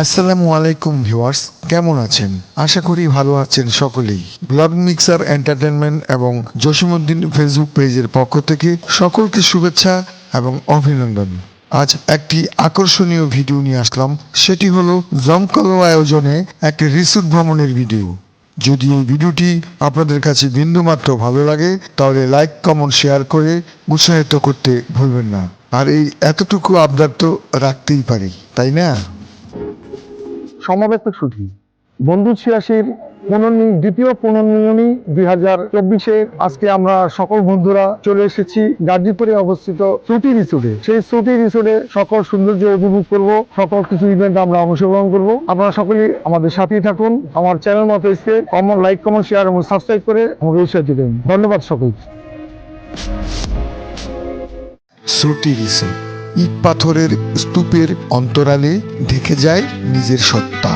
আসসালামু আলাইকুম ভিউয়ার্স, কেমন আছেন? আশা করি ভালো আছেন সকলেই। ব্লগ মিক্সার এন্টারটেনমেন্ট এবং জসিমউদ্দিন ফেসবুক পেজের পক্ষ থেকে সকলকে শুভেচ্ছা এবং অভিনন্দন। আজ একটি আকর্ষণীয় ভিডিও নিয়ে আসলাম। সেটি হলো জমকালো আয়োজনে একটি রিসুট ভ্রমণের ভিডিও। যদি এই ভিডিওটি আপনাদের কাছে বিন্দুমাত্র ভালো লাগে, তাহলে লাইক, কমেন্ট, শেয়ার করে উৎসাহিত করতে ভুলবেন না। আর এই এতটুকু আবদার তো রাখতেই পারি, তাই না? সমাবেত সুখী বন্ধু ছিয়াশির পুনর্নি, দ্বিতীয় পুনর্মিলনী দুই হাজার চব্বিশে আজকে আমরা সকল বন্ধুরা চলে এসেছি গাজীপুরে অবস্থিত শ্রুতি রিসোর্টে। সেই শ্রুতি রিসোর্টে সকল সৌন্দর্য উপভোগ করব, সকল কিছু ইভেন্ট আমরা অংশগ্রহণ করব। আপনারা সকলেই আমাদের সাথেই থাকুন। আমার চ্যানেল মতো এসে কমন লাইক কমেন্ট শেয়ার এবং সাবস্ক্রাইব করে আমাকে উৎসাহ দিবেন ধন্যবাদ সকলকে। শ্রুতি রিসেন্ট ইট পাথরের স্তূপের অন্তরালে ঢেকে যায় নিজের সত্তা।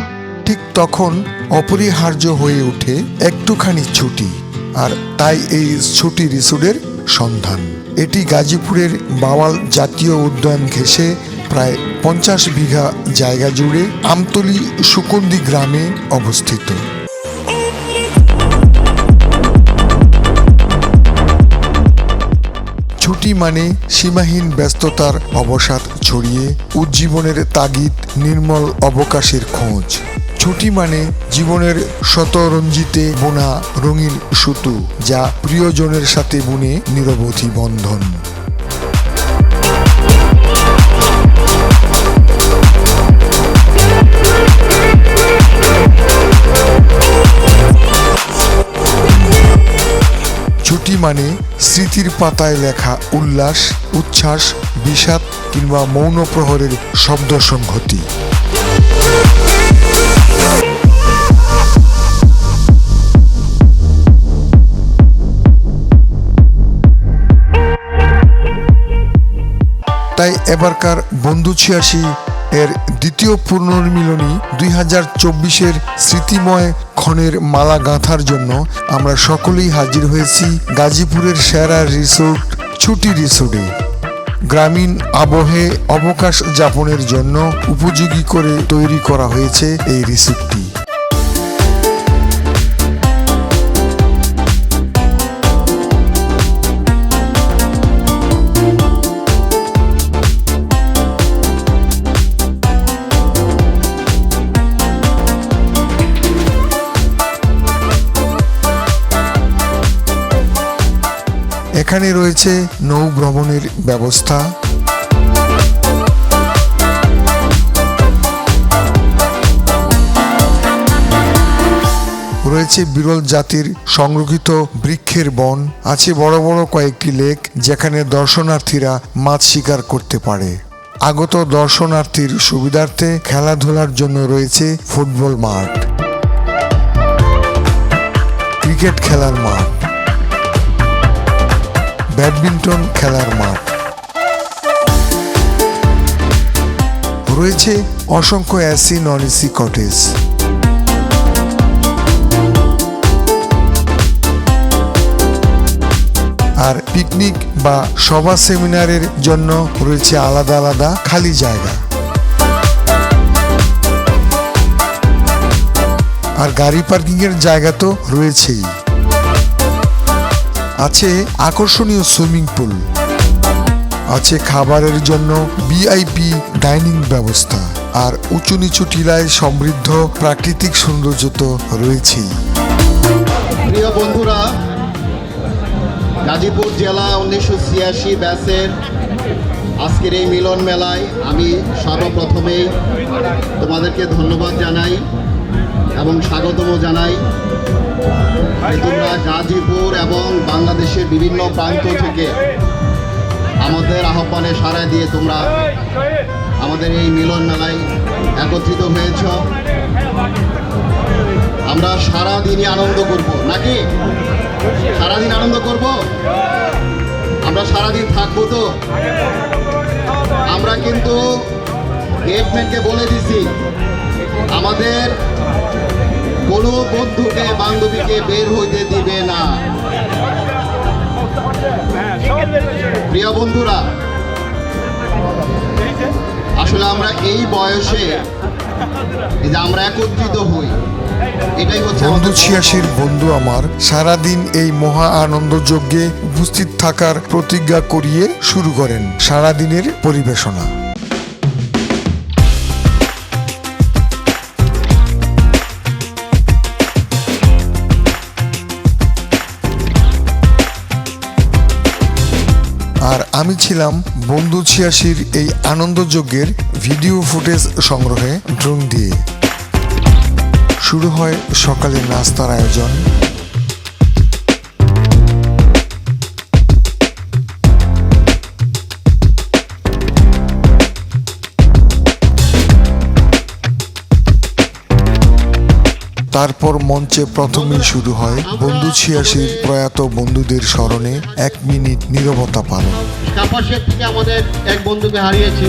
ঠিক তখন অপরিহার্য হয়ে ওঠে একটুখানি ছুটি, আর তাই এই ছুটি রিসোর্টের সন্ধান। এটি গাজীপুরের বাওয়াল জাতীয় উদ্যান ঘেঁষে প্রায় পঞ্চাশ বিঘা জায়গা জুড়ে আমতলি সুকন্দি গ্রামে অবস্থিত। ছুটি মানে সীমাহীন ব্যস্ততার অবসাদ ছড়িয়ে উজ্জীবনের তাগিদ নির্মল অবকাশের খোঁজ। ছুটি মানে জীবনের শতরঞ্জিতে বোনা রঙিন সুতু, যা প্রিয়জনের সাথে বুনে নিরবধি বন্ধন। মানে স্মৃতির পাতায় লেখা উল্লাস, উচ্ছ্বাস, বিষাদ কিংবা মৌন প্রহরের শব্দ সংহতি। তাই এবারকার বন্ধু ছিয়াশি এর দ্বিতীয় পুনর্মিলনী দুই হাজার চব্বিশের স্মৃতিময় ক্ষণের মালা গাঁথার জন্য আমরা সকলেই হাজির হয়েছি গাজীপুরের সেরা রিসোর্ট, ছুটি রিসোর্টে। গ্রামীণ আবহে অবকাশ যাপনের জন্য উপযোগী করে তৈরি করা হয়েছে এই রিসোর্টটি। এখানে রয়েছে নৌ ভ্রমণের ব্যবস্থা। রয়েছে বিরল জাতির সংরক্ষিত বৃক্ষের বন। আছে বড় বড় কয়েকটি লেক যেখানে দর্শনার্থীরা মাছ শিকার করতে পারে। আগত দর্শনার্থীর সুবিধার্থে খেলাধুলার জন্য রয়েছে ফুটবল মাঠ। ক্রিকেট খেলার মাঠ। ব্যাডমিন্টন খেলার মাঠ। রয়েছে অসংখ্য এসি নন এসি কটেজ। আর পিকনিক বা সভা সেমিনারের জন্য রয়েছে আলাদা আলাদা খালি জায়গা। আর গাড়ি পার্কিংয়ের জায়গা তো রয়েছেই। আছে আকর্ষণীয় সুইমিং পুল, আছে খাবারের জন্য ভিআইপি ডাইনিং ব্যবস্থা, আর উঁচু নিচু টিলায় সমৃদ্ধ প্রাকৃতিক সৌন্দর্য তো রয়েছেই। প্রিয় বন্ধুরা, গাজীপুর জেলা উনিশশো ছিয়াশি ব্যাচের আজকের এই মিলন মেলায় আমি সর্বপ্রথমেই তোমাদেরকে ধন্যবাদ জানাই এবং স্বাগতমও জানাই। তোমরা গাজীপুর এবং বাংলাদেশের বিভিন্ন প্রান্ত থেকে আমাদের আহ্বানে সাড়া দিয়ে তোমরা আমাদের এই মিলন মেলায় একত্রিত হয়েছ। আমরা সারা দিনই আনন্দ করব, নাকি? সারাদিন আনন্দ করব? আমরা সারাদিন থাকব তো? আমরা কিন্তু গেটম্যানকে বলে দিছি, আমাদের বন্ধুকে বান্ধবীকে বের হইতে দিবে না। প্রিয় বন্ধুরা, আসলে আমরা এই বয়সে এই যে আমরা একত্রিত হই, এটাই হচ্ছে বন্ধু ছিয়াশির বন্ধু আমার সারাদিন এই মহা আনন্দ যজ্ঞে উপস্থিত থাকার প্রতিজ্ঞা করিয়ে শুরু করেন সারাদিনের পরিবেশনা। আমি ছিলাম বন্ধু ছিয়াশির এই আনন্দযজ্ঞের ভিডিও ফুটেজ সংগ্রহে ড্রোন দিয়ে। শুরু হয় সকালে নাস্তার আয়োজন। তারপর মঞ্চে প্রথমেই শুরু হয় বন্ধু ছিয়াশির প্রয়াত বন্ধুদের স্মরণে এক মিনিট নীরবতা পালন। কাপাসের থেকে আমাদের এক বন্ধুকে হারিয়েছি।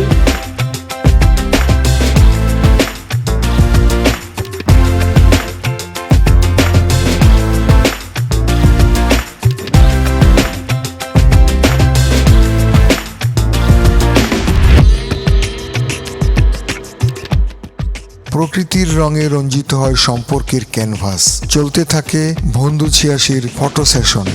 প্রকৃতির রঙে রঞ্জিত হয় সম্পর্কের ক্যানভাস। চলতে থাকে বন্ধু ছিয়াশির ফটো সেশন।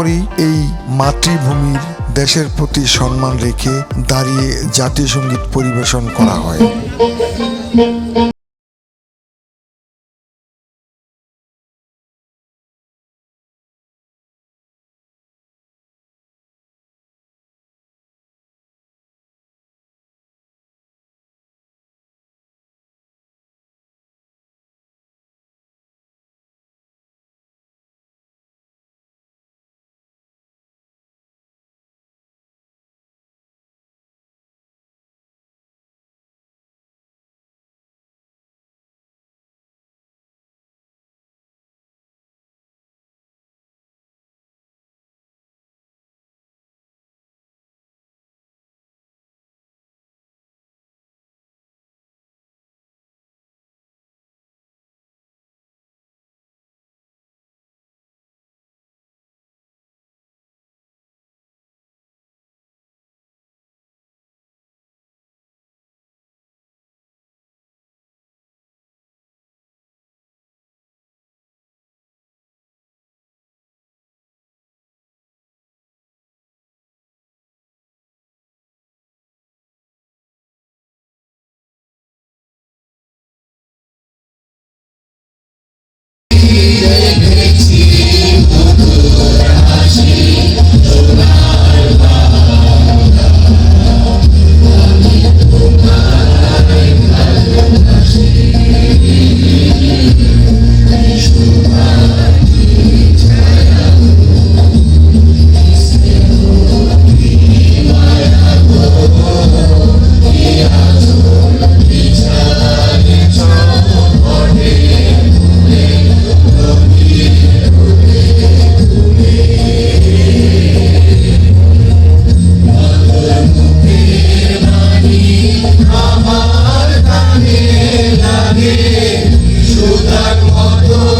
পরই এই মাতৃভূমির দেশের প্রতি সম্মান রেখে দাঁড়িয়ে জাতীয় সংগীত পরিবেশন করা হয়। Lord.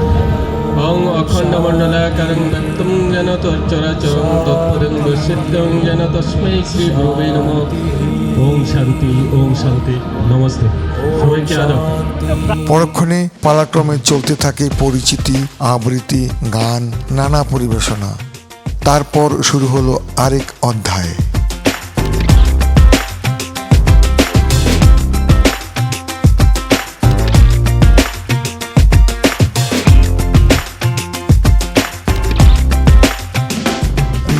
ওং অখণ্ড মণ্ডলাকারং দত্তং যেন তচ্চরাচরং তৎপদং দুঃসিদ্ধং যেন তস্মৈ শ্রী গুরুবে নম ওং শান্তি ওং শান্তি নমস্তে সবাইকে আদব পরক্ষণে পালাক্রমে চলতে থাকে পরিচিতি আবৃত্তি গান নানা পরিবেশনা। তারপর শুরু হলো আরেক অধ্যায়।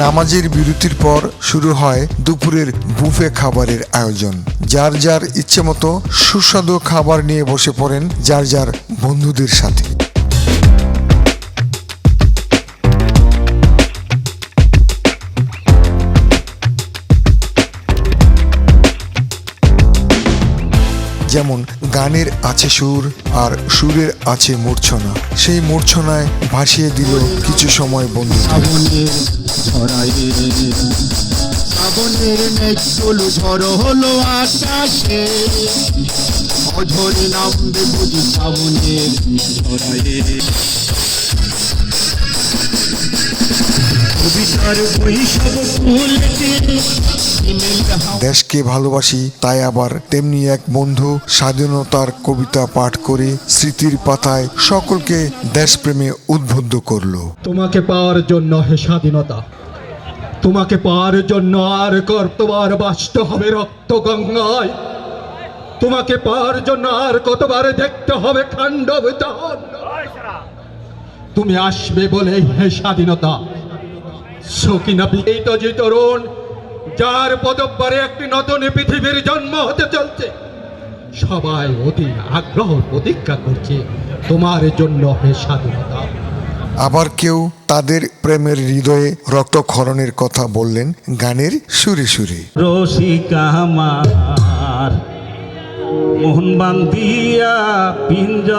নামাজের বিরতির পর শুরু হয় দুপুরের বুফে খাবারের আয়োজন। যার যার ইচ্ছে মতো সুস্বাদু খাবার নিয়ে বসে পড়েন যার যার বন্ধুদের সাথে। যেমন গানের আছে সুর আর সুরের আছে মূর্ছনা। সেই মূর্ছনায় ভাসিয়ে দিল কিছু সময় বন্ধু শ্রাবণের মেঘগুলো ঝড় হলো আকাশে। অঝরে নামবে বুঝি শ্রাবণের ঝরায়ে কবিতার দেশকে ভালোবাসি তাই আবার তেমনি এক বন্ধু স্বাধীনতার কবিতা পাঠ করে স্মৃতির পাতায় সকলকে দেশপ্রেমে উদ্বুদ্ধ করল। তোমাকে পাওয়ার জন্য হে স্বাধীনতা। তোমাকে পাওয়ার জন্য আর কর্তবার বাষ্ট হবে রক্ত গঙ্গায়। তোমাকে পাওয়ার জন্য আর কতবার দেখতে হবে খান্ডব দহন তুমি আসবে বলে হে স্বাধীনতা। সকিনা বিহিত যে তরুণ যার পদব্বারে একটি নতুন পৃথিবীর জন্ম হতে চলছে। সবাই অতি আগ্রহ প্রতীক্ষা করছে তোমার জন্য হে স্বাধীনতা। আবার কেউ তাদের প্রেমের হৃদয়ে রক্তক্ষরণের কথা বললেন গানের সুরে সুরে। রসিকা আমার মোহন বান্দিয়া পিঞ্জর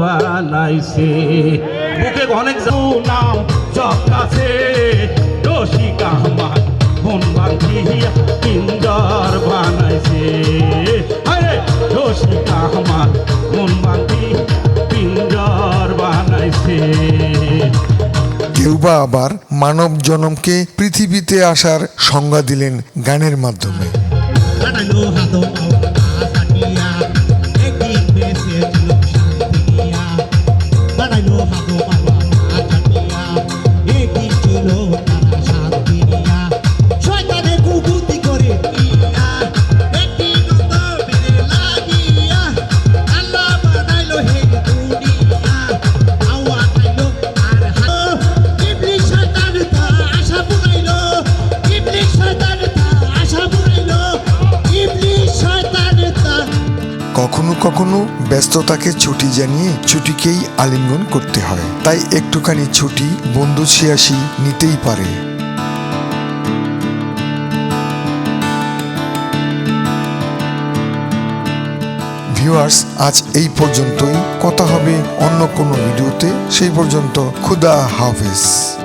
বানাইছে। বুকে অনেক নাম চকাছে রসিকা আমার মোহন বান্দিয়া পিঞ্জর বানাইছে। আরে রসিকা আমার মন বান্দি পিঞ্জর বানাইছে। কেউ বা আবার মানব জনমকে পৃথিবীতে আসার সংজ্ঞা দিলেন গানের মাধ্যমে। কখনো কখনো ব্যস্ততাকে ছুটি জানিয়ে ছুটিকেই আলিঙ্গন করতে হয়। তাই একটুখানি ছুটি বন্ধু ছিয়াশি নিতেই পারে। ভিউয়ার্স, আজ এই পর্যন্তই। কথা হবে অন্য কোনো ভিডিওতে। সেই পর্যন্ত খুদা হাফেজ।